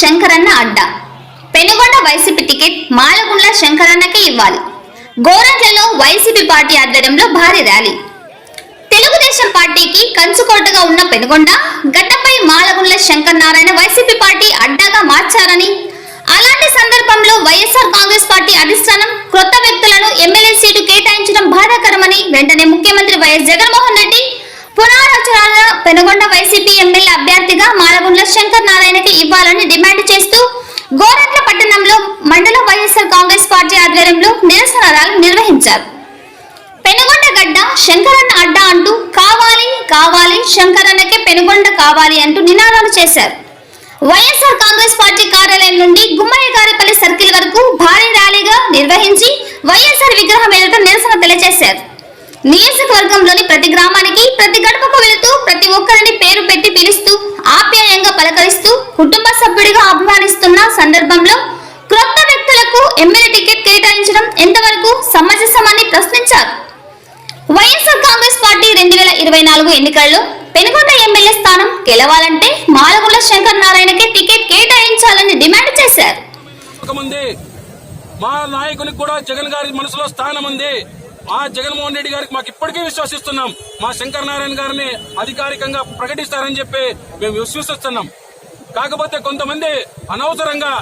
శంకరన్న అడ్డా. Penugonda YCP ticket Malagundla శంకరన్నకే ఇవ్వాలి. గోరంట్లలో వైసీపీ పార్టీ ఆధ్వర్యంలో భారీ ర్యాలీ. తెలుగుదేశం పార్టీకి కంచుకోటగా ఉన్న పెనుగొండ గడ్డపై మాలగుండ్ల శంకర్ నారాయణ వైసీపీ పార్టీ అడ్డాగా మార్చారని అలాంటి సందర్భంలో వైఎస్ఆర్ కాంగ్రెస్ పార్టీ అధిష్టానం క్రొత్త వ్యక్తులను ఎమ్మెల్యే సీటు కేటాయించడం బాధాకరమని వెంటనే ముఖ్యమంత్రి YS Jaganmohan Penugonda YCP MLA అభ్యర్థిగా మాలగుండ్ల శంకర్ నారాయణకి ఇవ్వాలని డిమాండ్ చేస్తూ గోరంట్ల పట్టణంలో మండల వైఎస్ఆర్ కాంగ్రెస్ పార్టీ ఆధ్వర్యంలో నిరసన ర్యాలీ నిర్వహించారు. పెనుగొండ గడ్డ శంకరన్న అడ్డ అంటూ కావాలి కావాలి శంకరన్నకే పెనుగొండ కావాలి అంటూ నినాదాలు చేశారు. వైఎస్ఆర్ కాంగ్రెస్ పార్టీ కార్యాలయం నుండి గుమ్మయ్య గారిపల్లి సర్కిల్ వరకు భారీ ర్యాలీగా నిర్వహించి వైఎస్ఆర్ విగ్రహం ఎదుట నిరసన తెలియజేశారు. నియోజకవర్గంలోని ప్రతి గ్రామానికి ప్రతి గడపకు కుటుంబ సభ్యుడిగా అభిమానిస్తున్న సందర్భంలో క్రొత్త వ్యక్తులకు ఎమ్మెల్యే టికెట్ కేటాయించడం ఎంతవరకు సమంజసమని ప్రశ్నించారు. వైఎస్ఆర్ కాంగ్రెస్ పార్టీ రెండు వేల ఇరవై నాలుగు ఎన్నికల్లో పెనుగొండ ఎమ్మెల్యే స్థానం గెలవాలంటే మాలగుల శంకర్ నారాయణకి టికెట్ కేటాయించాలని డిమాండ్ చేశారు. మా నాయకులకు కూడా జగన్ గారి మనసులో స్థానం ఉంది. ఆ జగన్మోహన్ రెడ్డి గారికి మాకు ఇప్పటికీ విశ్వసిస్తున్నాం. మా శంకర్ నారాయణ గారిని అధికారికంగా ప్రకటిస్తారని చెప్పి మేము విశ్వసిస్తున్నాం. కాకపోతే కొంతమంది అనవసరంగా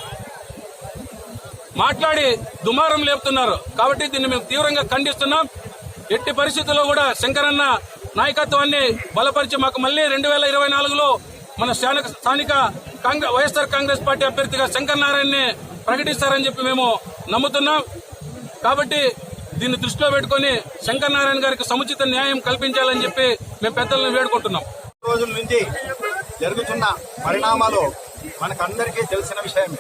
మాట్లాడి దుమారం లేపుతున్నారు. కాబట్టి దీన్ని మేము తీవ్రంగా ఖండిస్తున్నాం. ఎట్టి పరిస్థితుల్లో కూడా శంకరన్న నాయకత్వాన్ని బలపరిచి మాకు మళ్ళీ రెండు వేల ఇరవై నాలుగులో మన స్థానిక స్థానిక కాంగ్రెస్ వైఎస్ఆర్ కాంగ్రెస్ పార్టీ అభ్యర్థిగా శంకర్ నారాయణని ప్రకటిస్తారని చెప్పి మేము నమ్ముతున్నాం. కాబట్టి దీన్ని దృష్టిలో పెట్టుకుని శంకర్ నారాయణ గారికి సముచిత న్యాయం కల్పించాలని చెప్పి మేము పెద్దలను వేడుకుంటున్నాం. రోజుల నుంచి జరుగుతున్న పరిణామాలు మనకందరికీ తెలిసిన విషయమే.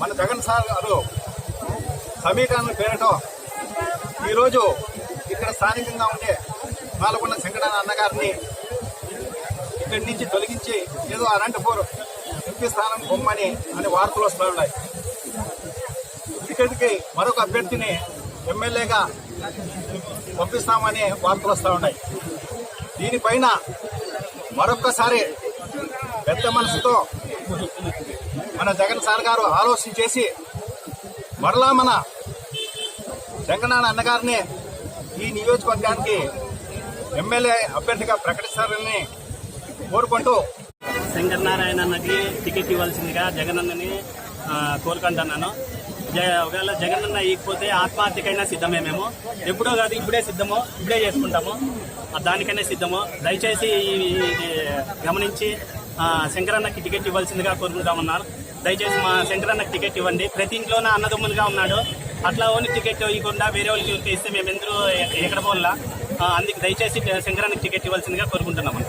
మన జగన్ సార్ గారు సమీకరణ పేరటం ఈరోజు ఇక్కడ స్థానికంగా ఉండే పాల్గొన్న శంకరన్న అన్నగారిని ఇక్కడి నుంచి తొలగించి ఏదో అనంతపూర్ ఎంపీ స్థానం బొమ్మని అని వార్తలు వస్తూ ఉన్నాయి. ఇక్కడికి మరొక అభ్యర్థిని ఎమ్మెల్యేగా పంపిస్తామని వార్తలు వస్తూ ఉన్నాయి. దీనిపైన మరొక్కసారి పెద్ద మనసుతో మన జగన్ సార్ గారు ఆలోచన చేసి మరలా మన జగనాన్న అన్నగారిని ఈ నియోజకవర్గానికి ఎమ్మెల్యే అభ్యర్థిగా ప్రకటిస్తారని కోరుకుంటూ శంకర్ నారాయణ అన్నకి టికెట్ ఇవ్వాల్సిందిగా జగనన్నని అన్నని కోరుకుంటున్నాను. జ ఒకవేళ జగనన్న ఇకపోతే ఆత్మహత్యకైనా సిద్ధమే మేము. ఎప్పుడో కాదు ఇప్పుడే సిద్ధము ఇప్పుడే చేసుకుంటాము. దానికైనా సిద్ధము. దయచేసి గమనించి శంకరన్నకి టికెట్ ఇవ్వాల్సిందిగా కోరుకుంటామన్నారు. దయచేసి మా శంకరన్నకి టికెట్ ఇవ్వండి. ప్రతి ఇంట్లోన అన్నదమ్ములుగా ఉన్నాడు. అట్లా ఓన్లీ టికెట్ ఇవ్వకుండా వేరే వాళ్ళకి ఇస్తే మేము ఎందుకు ఎక్కడ పోల్లా అందుకు దయచేసి శంకరానికి టికెట్ ఇవ్వాల్సిందిగా కోరుకుంటున్నాము